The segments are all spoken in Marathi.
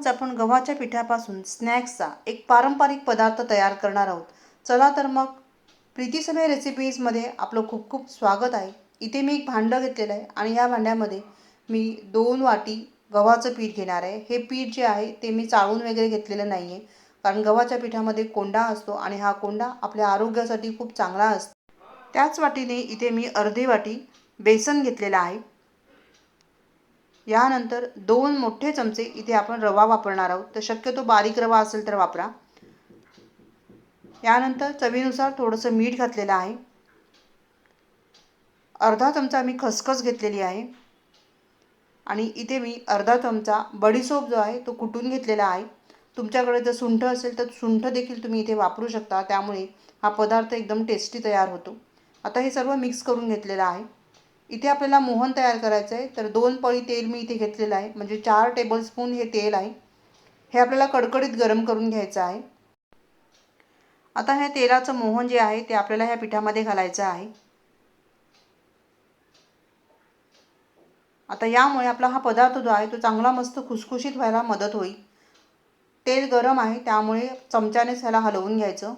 आज आपण गव्हाच्या पिठापासून स्नॅक्सचा एक पारंपरिक पदार्थ तयार करणार आहोत. चला तर मग प्रीतीसमय रेसिपीजमध्ये आपलं खूप खूप स्वागत आहे. इथे मी एक भांडं घेतलेलं आहे आणि या भांड्यामध्ये मी दोन वाटी गव्हाचं पीठ घेणार आहे. हे पीठ जे आहे ते मी चाळून वगैरे घेतलेलं नाही आहे कारण गव्हाच्या पिठामध्ये कोंडा असतो आणि हा कोंडा आपल्या आरोग्यासाठी खूप चांगला असतो. त्याच वाटीने इथे मी अर्धी वाटी बेसन घेतलेलं आहे. यानंतर दोन मोठे चमचे इथे आपण रवा वापरणार आहोत. तर शक्यतो बारीक रवा असेल तर वापरा. यानंतर चवीनुसार थोडंसं मीठ घातलेलं आहे. अर्धा चमचा मी खसखस घेतलेली आहे. आणि इथे मी अर्धा चमचा बडीसोप जो आहे तो कुटून घेतलेला आहे. तुमच्याकडे जर सुंठ असेल तर सुंठ देखील तुम्ही इथे वापरू शकता. त्यामुळे हा पदार्थ एकदम टेस्टी तयार होतो. आता हे सर्व मिक्स करून घेतलेलं आहे. इथे आपल्याला मोहन तयार करायचं आहे. तर दोन पळी तेल मी इथे घेतलेलं आहे. म्हणजे चार टेबलस्पून हे तेल आहे. हे आपल्याला कडकडीत गरम करून घ्यायचं आहे. आता हे तेलाचं मोहन जे आहे ते आपल्याला ह्या पिठामध्ये घालायचं आहे. आता यामुळे आपला हा पदार्थ जो आहे तो चांगला मस्त खुसखुशीत व्हायला मदत होईल. तेल गरम आहे त्यामुळे चमच्यानेच ह्याला हलवून घ्यायचं.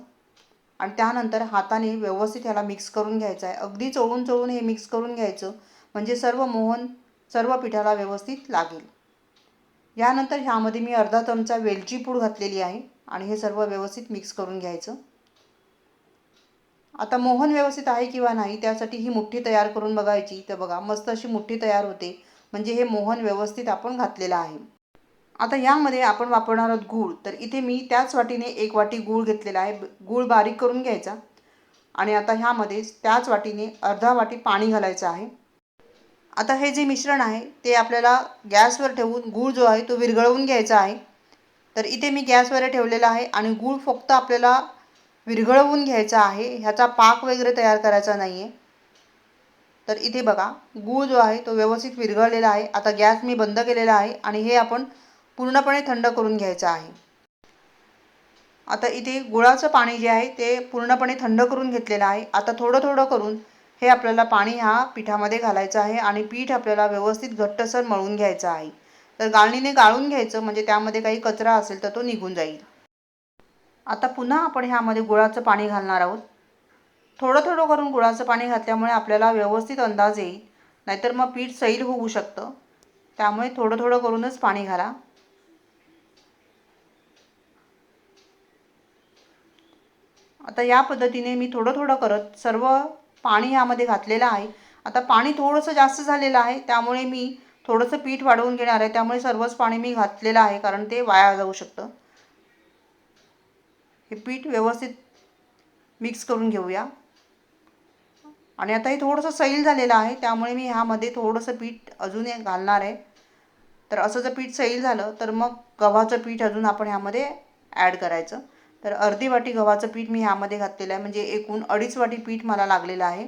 आणि त्यानंतर हाताने व्यवस्थित ह्याला मिक्स करून घ्यायचं आहे. अगदी चोळून चोळून हे मिक्स करून घ्यायचं म्हणजे सर्व मोहन सर्व पिठाला व्यवस्थित लागेल. यानंतर ह्यामध्ये मी अर्धा चमचा वेलची पूड घातलेली आहे आणि हे सर्व व्यवस्थित मिक्स करून घ्यायचं. आता मोहन व्यवस्थित आहे किंवा नाही त्यासाठी ही मुठ्ठी तयार करून बघायची. तर बघा मस्त अशी मुठ्ठी तयार होते. म्हणजे हे मोहन व्यवस्थित आपण घातलेलं आहे. आता यामध्ये आपण वापरणार आहोत गूळ. तर इथे मी त्याच वाटीने एक वाटी गूळ घेतलेला आहे. गूळ बारीक करून घ्यायचा. आणि आता ह्यामध्ये त्याच वाटीने अर्धा वाटी पाणी घालायचं आहे. आता हे जे मिश्रण आहे ते आपल्याला गॅसवर ठेवून गूळ जो आहे तो विरघळवून घ्यायचा आहे. तर इथे मी गॅसवर ठेवलेला आहे आणि गूळ फक्त आपल्याला विरघळवून घ्यायचा आहे. ह्याचा पाक वगैरे तयार करायचा नाही आहे तर इथे बघा गूळ जो आहे तो व्यवस्थित विरघळलेला आहे. आता गॅस मी बंद केलेला आहे आणि हे आपण पूर्णपणे थंड करून घ्यायचं आहे. आता इथे गुळाचं पाणी जे आहे ते पूर्णपणे थंड करून घेतलेलं आहे. आता थोडं थोडं करून हे आपल्याला पाणी ह्या पिठामध्ये घालायचं आहे आणि पीठ आपल्याला व्यवस्थित घट्टसर मळून घ्यायचं आहे. तर गाळणीने गाळून घ्यायचं म्हणजे त्यामध्ये काही कचरा असेल तर तो निघून जाईल. आता पुन्हा आपण ह्यामध्ये गुळाचं पाणी घालणार आहोत. थोडं थोडं करून गुळाचं पाणी घातल्यामुळे आपल्याला व्यवस्थित अंदाज येईल. नाहीतर मग पीठ सैल होऊ शकतं. त्यामुळे थोडं थोडं करूनच पाणी घाला. आता या पद्धतीने मी थोडं थोडं करत सर्व पाणी ह्यामध्ये घातलेलं आहे. आता पाणी थोडंसं जास्त झालेलं आहे त्यामुळे मी थोडंसं पीठ वाढवून घेणार आहे. त्यामुळे सर्वच पाणी मी घातलेलं आहे कारण ते वाया जाऊ शकतं. हे पीठ व्यवस्थित मिक्स करून घेऊया. आणि आता हे थोडंसं सैल झालेलं आहे त्यामुळे मी ह्यामध्ये थोडंसं पीठ अजून घालणार आहे. तर असं जर पीठ सैल झालं तर मग गव्हाचं पीठ अजून आपण ह्यामध्ये ॲड करायचं. तर अर्धी वाटी गव्हाचं पीठ मी ह्यामध्ये घातलेलं आहे. म्हणजे एकूण अडीच वाटी पीठ मला लागलेलं आहे.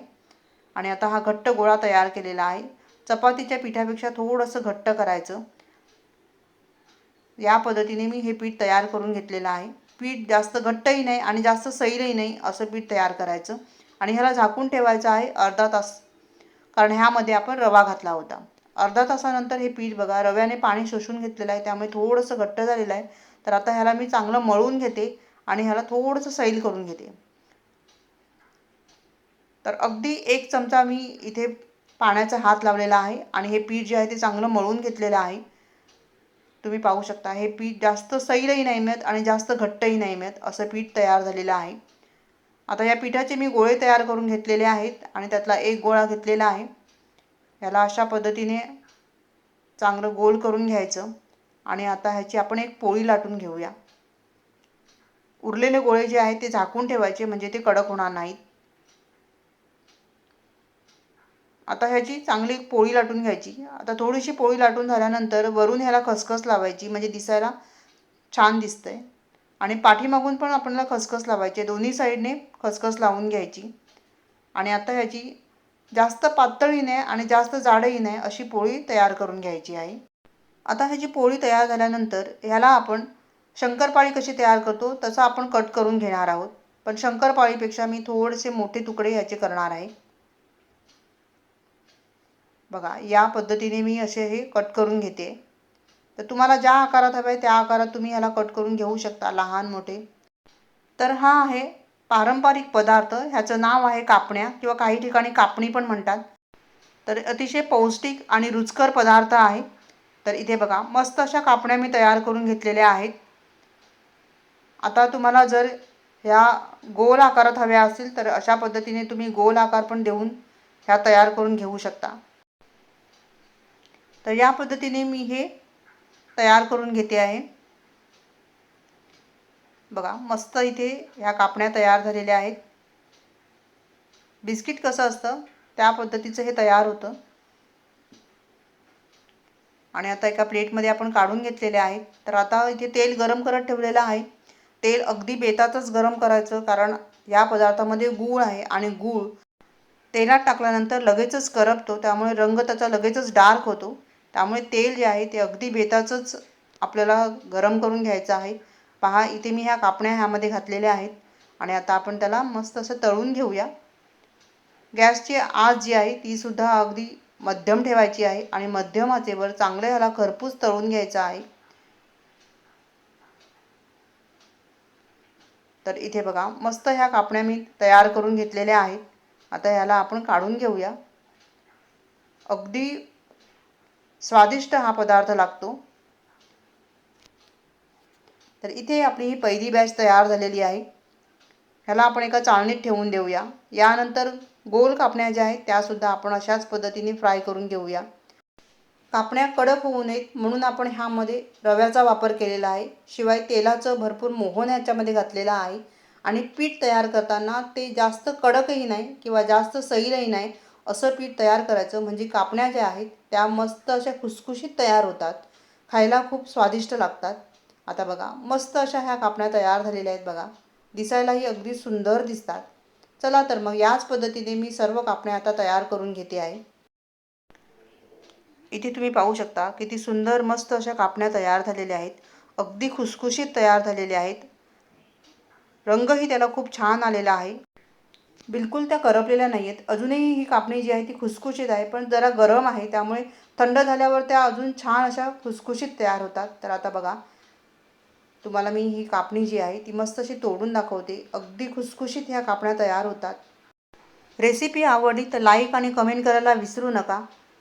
आणि आता हा घट्ट गोळा तयार केलेला आहे. चपातीच्या पिठापेक्षा थोडंसं घट्ट करायचं. या पद्धतीने मी हे पीठ तयार करून घेतलेलं आहे. पीठ जास्त घट्टही नाही आणि जास्त सैलही नाही असं पीठ तयार करायचं. आणि ह्याला झाकून ठेवायचं आहे अर्धा तास. कारण ह्यामध्ये आपण रवा घातला होता. अर्धा तासानंतर हे पीठ बघा रव्याने पाणी शोषून घेतलेलं आहे. त्यामुळे थोडंसं घट्ट झालेलं आहे. तर आता ह्याला मी चांगलं मळून घेते. आणि ह्याला थोडंसं सैल करून घेते. तर अगदी एक चमचा मी इथे पाण्याचा हात लावलेला आहे आणि हे पीठ जे आहे ते चांगलं मळून घेतलेलं आहे. तुम्ही पाहू शकता हे पीठ जास्त सैलही नाही मिळत आणि जास्त घट्टही नाही मिळत असं पीठ तयार झालेलं आहे. आता या पिठाचे मी गोळे तयार करून घेतलेले आहेत आणि त्यातला एक गोळा घेतलेला आहे. याला अशा पद्धतीने चांगलं गोल करून घ्यायचं आणि आता ह्याची आपण एक पोळी लाटून घेऊया. उरलेले गोळे जे आहेत ते झाकून ठेवायचे म्हणजे ते कडक होणार नाहीत. आता ह्याची चांगली पोळी लाटून घ्यायची. आता थोडीशी पोळी लाटून झाल्यानंतर वरून ह्याला खसखस लावायची म्हणजे दिसायला छान दिसतंय. आणि पाठीमागून पण आपल्याला खसखस लावायची दोन्ही साईडने खसखस लावून घ्यायची. आणि आता ह्याची जास्त पातळी नाही आणि जास्त जाडही नाही अशी पोळी तयार करून घ्यायची आहे. आता ह्याची पोळी तयार झाल्यानंतर ह्याला आपण शंकरपाळी कशी तयार करतो तसं आपण कट करून घेणार आहोत. पण शंकरपाळीपेक्षा मी थोडेसे मोठे तुकडे ह्याचे करणार आहे. बघा या पद्धतीने मी असे हे कट करून घेते. तर तुम्हाला ज्या आकारात हवं आहे त्या आकारात तुम्ही ह्याला कट करून घेऊ शकता लहान मोठे. तर हा आहे पारंपरिक पदार्थ ह्याचं नाव आहे कापण्या किंवा काही ठिकाणी कापणी पण म्हणतात. तर अतिशय पौष्टिक आणि रुचकर पदार्थ आहे. तर इथे बघा मस्त अशा कापण्या मी तयार करून घेतलेल्या आहेत. आता तुम्हाला जर ह्या गोल आकारात हव्या असतील तर अशा पद्धतीने तुम्ही गोल आकार पण देऊन ह्या तयार करून घेऊ शकता. तर या पद्धतीने मी हे तयार करून घेते आहे. बघा मस्त इथे ह्या कापण्या तयार झालेल्या आहेत. बिस्किट कसं असतं? त्या पद्धतीचं हे तयार होतं. आणि आता एका प्लेटमध्ये आपण काढून घेतलेले आहेत. तर आता इथे तेल गरम करत ठेवलेलं आहे. तेल अगदी बेतातच गरम करायचं कारण या पदार्थामध्ये गूळ आहे आणि गूळ तेलात टाकल्यानंतर लगेचच करपतो त्यामुळे रंग त्याचा लगेचच डार्क होतो. त्यामुळे तेल जे आहे ते अगदी बेताचंच आपल्याला गरम करून घ्यायचं आहे. पहा इथे मी ह्या कापण्या ह्यामध्ये घातलेल्या आहेत आणि आता आपण त्याला मस्त असं तळून घेऊया. गॅसची आज जी आहे तीसुद्धा अगदी मध्यम ठेवायची आहे आणि मध्यम आचेवर चांगलं ह्याला खरपूस तळून घ्यायचं आहे. तर इथे बघा मस्त ह्या कापण्या मी तयार करून घेतलेल्या आहेत. आता ह्याला आपण काढून घेऊया. अगदी स्वादिष्ट हा पदार्थ लागतो. तर इथे आपली ही पहिली बॅच तयार झालेली आहे. ह्याला आपण एका चाळणीत ठेवून देऊया. यानंतर गोल कापण्या ज्या आहेत त्यासुद्धा आपण अशाच पद्धतीने फ्राय करून घेऊया. कापण्या कडक होऊ नयेत म्हणून आपण ह्यामध्ये रव्याचा वापर केलेला आहे. शिवाय तेलाचं भरपूर मोहन ह्याच्यामध्ये घातलेलं आहे. आणि पीठ तयार करताना ते जास्त कडकही नाही किंवा जास्त सैलही नाही असं पीठ तयार करायचं. म्हणजे कापण्या ज्या आहेत त्या मस्त अशा खुसखुशीत तयार होतात. खायला खूप स्वादिष्ट लागतात. आता बघा मस्त अशा ह्या कापण्या तयार झालेल्या आहेत बघा. दिसायलाही अगदी सुंदर दिसतात. चला तर मग याच पद्धतीने मी सर्व कापण्या आता तयार करून घेते आहे. इथे तुम्ही पाहू शकता किती सुंदर मस्त अशा कापण्या तयार झालेल्या आहेत. अगदी खुसखुशीत तयार झालेल्या आहेत. रंगही त्याला खूप छान आलेला आहे. बिलकुल त्या करपलेल्या नाही आहेत अजूनही ही कापणी जी आहे ती खुसखुशीत आहे पण जरा गरम आहे. त्यामुळे थंड झाल्यावर त्या अजून छान अशा खुसखुशीत तयार होतात. तर आता बघा तुम्हाला मी ही कापणी जी आहे ती मस्त अशी तोडून दाखवते. अगदी खुसखुशीत ह्या कापण्या तयार होतात. रेसिपी आवडली तर लाईक आणि कमेंट करायला विसरू नका.